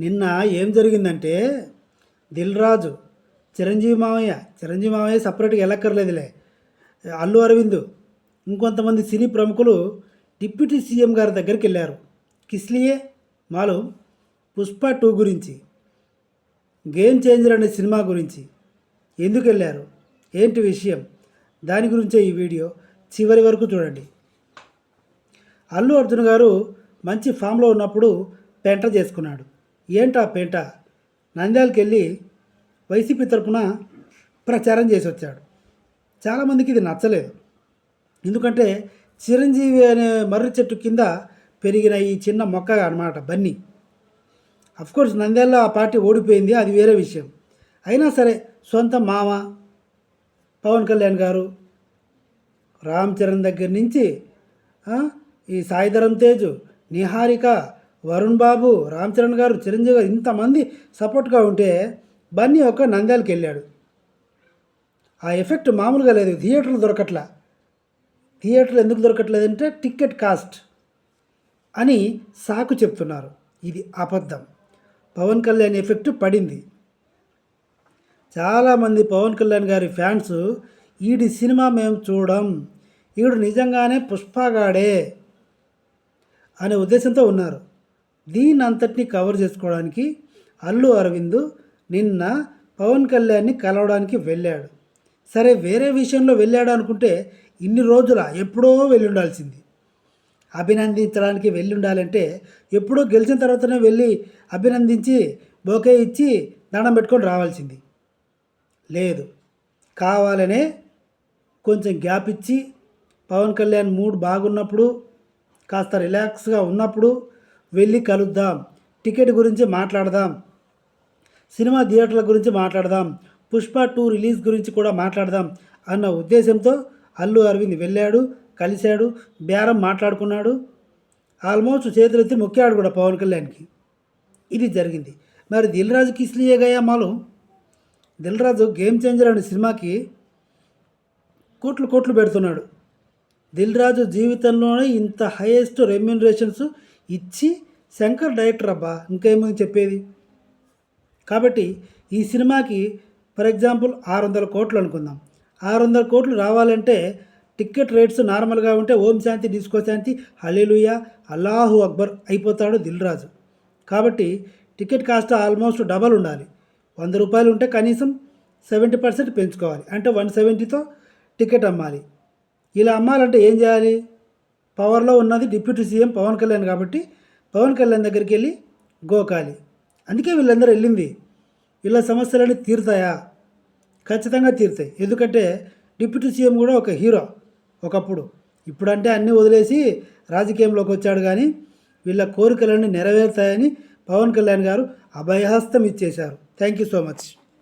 నిన్న ఏం జరిగిందంటే దిల్ రాజు చిరంజీవి మామయ్య చిరంజీవి మామయ్య సపరేట్గా వెళ్ళక్కర్లేదులే. అల్లు అరవింద్ ఇంకొంతమంది సినీ ప్రముఖులు డిప్యూటీ సీఎం గారి దగ్గరికి వెళ్ళారు. కిస్లియే మాలు పుష్ప టూ గురించి గేమ్ చేంజర్ అనే సినిమా గురించి ఎందుకు వెళ్ళారు? ఏంటి విషయం? దాని గురించే ఈ వీడియో. చివరి వరకు చూడండి. అల్లు అర్జున్ గారు మంచి ఫామ్లో ఉన్నప్పుడు పెంట చేసుకున్నాడు. ఏంటా పేట? నంద్యాలకి వెళ్ళి వైసీపీ తరపున ప్రచారం చేసి వచ్చాడు చాలామందికి ఇది నచ్చలేదు. ఎందుకంటే చిరంజీవి అనే మర్రి చెట్టు కింద పెరిగిన ఈ చిన్న మొక్క అన్నమాట బన్నీ. అఫ్కోర్స్ నంద్యాలలో ఆ పార్టీ ఓడిపోయింది అది వేరే విషయం. అయినా సరే సొంత మామ పవన్ కళ్యాణ్ గారు రామ్ చరణ్ దగ్గర నుంచి ఈ సాయిధరం తేజ్ నిహారిక వరుణ్ బాబు రామ్ చరణ్ గారు చిరంజీవి గారు ఇంతమంది సపోర్ట్గా ఉంటే బన్నీ ఒక నంద్యాలకి వెళ్ళాడు. ఆ ఎఫెక్ట్ మామూలుగా లేదు. థియేటర్లు దొరకట్లా. థియేటర్లు ఎందుకు దొరకట్లేదంటే టికెట్ కాస్ట్ అని సాకు చెప్తున్నారు. ఇది అబద్ధం. పవన్ కళ్యాణ్ ఎఫెక్ట్ పడింది. చాలామంది పవన్ కళ్యాణ్ గారి ఫ్యాన్స్ ఈడి సినిమా మేము చూడం ఈడు నిజంగానే పుష్పగాడే అనే ఉద్దేశంతో ఉన్నారు. దీని అంతటిని కవర్ చేసుకోవడానికి అల్లు అరవింద్ నిన్న పవన్ కళ్యాణ్ని కలవడానికి వెళ్ళాడు. సరే వేరే విషయంలో వెళ్ళాడు అనుకుంటే ఇన్ని రోజుల ఎప్పుడో వెళ్ళి ఉండాల్సింది అభినందించడానికి వెళ్ళి ఉండాలంటే ఎప్పుడో గెలిచిన తర్వాతనే వెళ్ళి అభినందించి బొకే ఇచ్చి దండం పెట్టుకొని రావాల్సింది. లేదు. కావాలనే కొంచెం గ్యాప్ ఇచ్చి పవన్ కళ్యాణ్ మూడ్ బాగున్నప్పుడు కాస్త రిలాక్స్గా ఉన్నప్పుడు వెళ్ళి కలుద్దాం. టికెట్ గురించి మాట్లాడదాం. సినిమా థియేటర్ల గురించి మాట్లాడదాం. పుష్ప టూ రిలీజ్ గురించి కూడా మాట్లాడదాం అన్న ఉద్దేశంతో అల్లు అరవింద్ వెళ్ళాడు కలిశాడు బేరం మాట్లాడుకున్నాడు. ఆల్మోస్ట్ చేతులెత్తి మొక్కాడు కూడా పవన్ కళ్యాణ్కి. ఇది జరిగింది. మరి దిల్ రాజు కిస్లియే గయా మాలు? దిల్ రాజు గేమ్ చేంజర్ అనే సినిమాకి కోట్లు కోట్లు పెడుతున్నాడు. దిల్ రాజు జీవితంలోనే ఇంత హైయెస్ట్ రెమ్యూనరేషన్స్ ఇచ్చి శంకర్ డైరెక్టర్ అబ్బా ఇంకేముంది చెప్పేది? కాబట్టి ఈ సినిమాకి ఫర్ ఎగ్జాంపుల్ ఆరు వందల కోట్లు అనుకుందాం. ఆరు వందల కోట్లు రావాలంటే టికెట్ రేట్స్ నార్మల్గా ఉంటే ఓం శాంతి డిస్కో శాంతి హలేలుయా అల్లాహు అక్బర్ అయిపోతాడు దిల్ రాజు కాబట్టి టికెట్ కాస్ట్ ఆల్మోస్ట్ డబల్ ఉండాలి. వంద రూపాయలు ఉంటే కనీసం సెవెంటీ పర్సెంట్ పెంచుకోవాలి. అంటే వన్ సెవెంటీతో టికెట్ అమ్మాలి. ఇలా అమ్మాలంటే ఏం చేయాలి? పవర్లో ఉన్నది డిప్యూటీ సీఎం పవన్ కళ్యాణ్ కాబట్టి పవన్ కళ్యాణ్ దగ్గరికి వెళ్ళి గోకాలి. అందుకే వీళ్ళందరూ వెళ్ళింది. వీళ్ళ సమస్యలన్నీ తీరుతాయా? ఖచ్చితంగా తీరుతాయి. ఎందుకంటే డిప్యూటీ సీఎం కూడా ఒక హీరో ఒకప్పుడు. ఇప్పుడంటే అన్నీ వదిలేసి రాజకీయంలోకి వచ్చాడు కానీ వీళ్ళ కోరికలన్నీ నెరవేరుతాయని పవన్ కళ్యాణ్ గారు అభయహస్తం ఇచ్చేశారు. Thank you so much.